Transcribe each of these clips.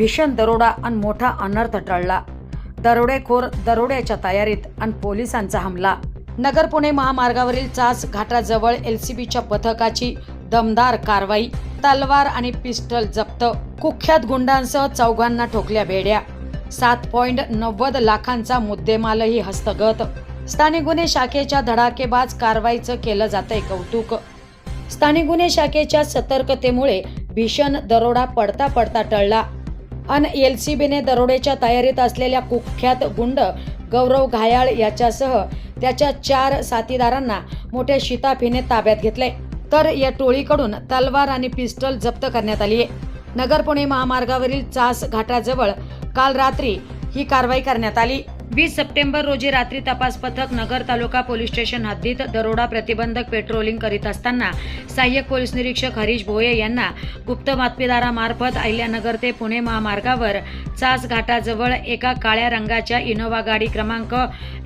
भीषण दरोडा आणि मोठा अनर्थ टळला. दरोडेखोर दरोड्याच्या तयारीत आणि पोलिसांचा हमला. नगर पुणे महामार्गावरील चास घाटाजवळ एल सी बीच्या पथकाची दमदार कारवाई तलवार आणि पिस्टल जप्त कुख्यात गुंडांसह चौघांना ठोकल्या भेड्या. सात पॉइंट नव्वद लाखांचा मुद्देमालही हस्तगत. स्थानिक गुन्हे शाखेच्या धडाकेबाज कारवाईचं केलं जातंय कौतुक. स्थानिक गुन्हे शाखेच्या सतर्कतेमुळे भीषण दरोडा पडता पडता टळला. अन एल सी बीने दरोड्याच्या तयारीत असलेल्या कुख्यात गुंड गौरव घायाळ याच्यासह त्याच्या चार साथीदारांना मोठ्या शिताफीने ताब्यात घेतले. तर या टोळीकडून तलवार आणि पिस्टल जप्त करण्यात आली आहे नगर पुणे महामार्गावरील चास घाटाजवळ काल रात्री ही कारवाई करण्यात आली. वीस सप्टेंबर रोजी रात्री तपास पथक नगर तालुका पोलीस स्टेशन हद्दीत दरोडा प्रतिबंधक पेट्रोलिंग करीत असताना सहाय्यक पोलीस निरीक्षक हरीश भोये यांना गुप्त बातमीदारामार्फत अहिल्यानगर ते पुणे महामार्गावर चास घाटाजवळ एका काळ्या रंगाच्या इनोव्हा गाडी क्रमांक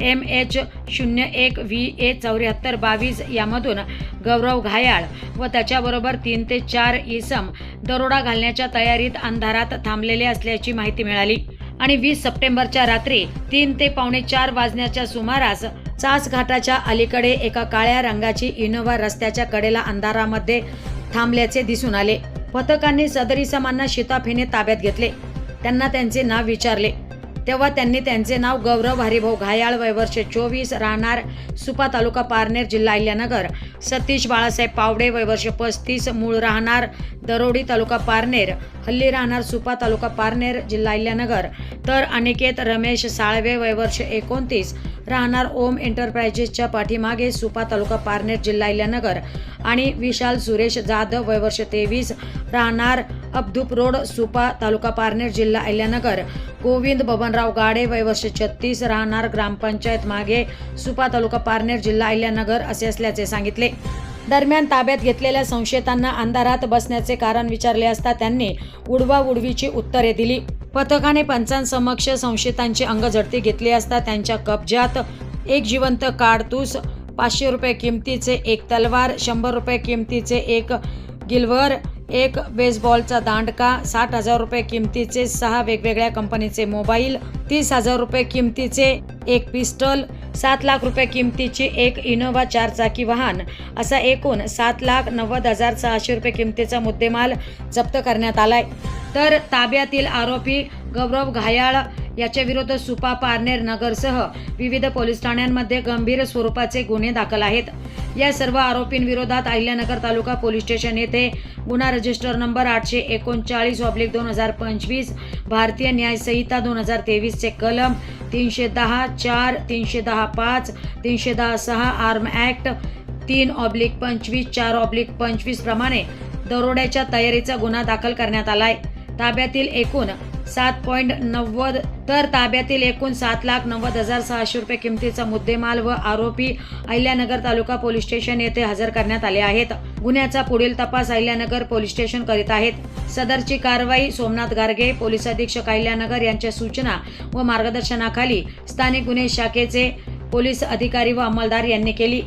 एम एच शून्य एक व्ही ए चौऱ्याहत्तर बावीस यामधून गौरव घायाळ व त्याच्याबरोबर तीन ते चार इसम दरोडा घालण्याच्या तयारीत अंधारात थांबलेले असल्याची माहिती मिळाली. आणि वीस सप्टेंबरच्या रात्री तीन ते पावणे चार वाजण्याच्या सुमारास चास घाटाच्या अलीकडे एका काळ्या रंगाची इनोव्हा रस्त्याच्या कडेला अंधारामध्ये थांबल्याचे दिसून आले. पथकांनी सदरी समांना शिताफीने ताब्यात घेतले. त्यांना त्यांचे नाव विचारले. तेव्हा त्यांनी त्यांचे नाव गौरव हरिभाऊ घायाळ वयवर्ष चोवीस राहणार सुपा तालुका पारनेर जिल्हा अहिल्यानगर. सतीश बाळासाहेब पावडे वयवर्ष पस्तीस मूळ राहणार दरोडी तालुका पारनेर. हल्ली राहणार सुपा तालुका पारनेर जिल्हा अहिल्यानगर. तर अनिकेत रमेश साळवे वयवर्ष एकोणतीस राहणार ओम एंटरप्राइजेसच्या पाठीमागे सुपा तालुका पारनेर जिल्हा अहिल्यानगर. आणि विशाल सुरेश जाधव वयवर्ष तेवीस राहणार अब्दुप रोड सुपा तालुका पारनेर जिल्हा अहिल्यानगर गोविंद बबनराव गाडे वय वर्ष छत्तीस राहणार ग्रामपंचायत मागे सुपा तालुका पारनेर जिल्हा अहिल्यानगर असे असल्याचे सांगितले दरम्यान ताब्यात घेतलेल्या संशयितांना अंधारात बसण्याचे कारण विचारले असता त्यांनी उडवा उडवीची उत्तरे दिली. पथकाने पंचांसमक्ष संशयितांची अंगझडती घेतली असता त्यांच्या कब्जात एक जिवंत काडतूस पाचशे रुपये किमतीचे एक तलवार शंभर रुपये किमतीचे एक गिल्वर एक बेसबॉलचा दांडका साठ हजार रुपये किमतीचे सहा वेगवेगळ्या कंपनीचे मोबाईल तीस हजार रुपये किमतीचे एक पिस्टल सात लाख रुपये किमतीची एक इनोव्हा चारचाकी वाहन. असा एकूण सात लाख नव्वद हजार सहाशे रुपये किमतीचा मुद्देमाल जप्त करण्यात आलाय. तर ताब्यातील आरोपी गौरव घायाळ याच्या विरुद्ध सुपा पारनेर नगरसह विविध पोलीस ठाण्यांमध्ये गंभीर स्वरूपाचे गुन्हे दाखल आहेत. या सर्व आरोपींविरोधात अहिल्यानगर तालुका पोलीस स्टेशन येथे गुन्हा रजिस्टर नंबर आठशे एकोणचाळीस ऑब्लिक दोन हजार पंचवीस भारतीय न्याय संहिता दोन हजार तेवीसचे कलम तीनशे दहा चार तीनशे दहा पाच तीनशे दहा सहा आर्म ॲक्ट तीन ऑब्लिक पंचवीस चार ऑब्लिक पंचवीस प्रमाणे दरोड्याच्या तयारीचा गुन्हा दाखल करण्यात आलाय. ताब्यातील एकूण सात पॉईंट नव्वद तर ताब्यातील एकूण सात लाख नव्वद हजार सहाशे रुपये किमतीचा मुद्देमाल व आरोपी अहिल्यानगर तालुका पोलीस स्टेशन येथे हजर करण्यात आले आहेत. गुन्ह्याचा पुढील तपास अहिल्यानगर पोलीस स्टेशन करीत आहेत. सदरची कारवाई सोमनाथ गारगे पोलीस अधीक्षक अहिल्यानगर यांच्या सूचना व मार्गदर्शनाखाली स्थानिक गुन्हे शाखेचे पोलीस अधिकारी व अंमलदार यांनी केली.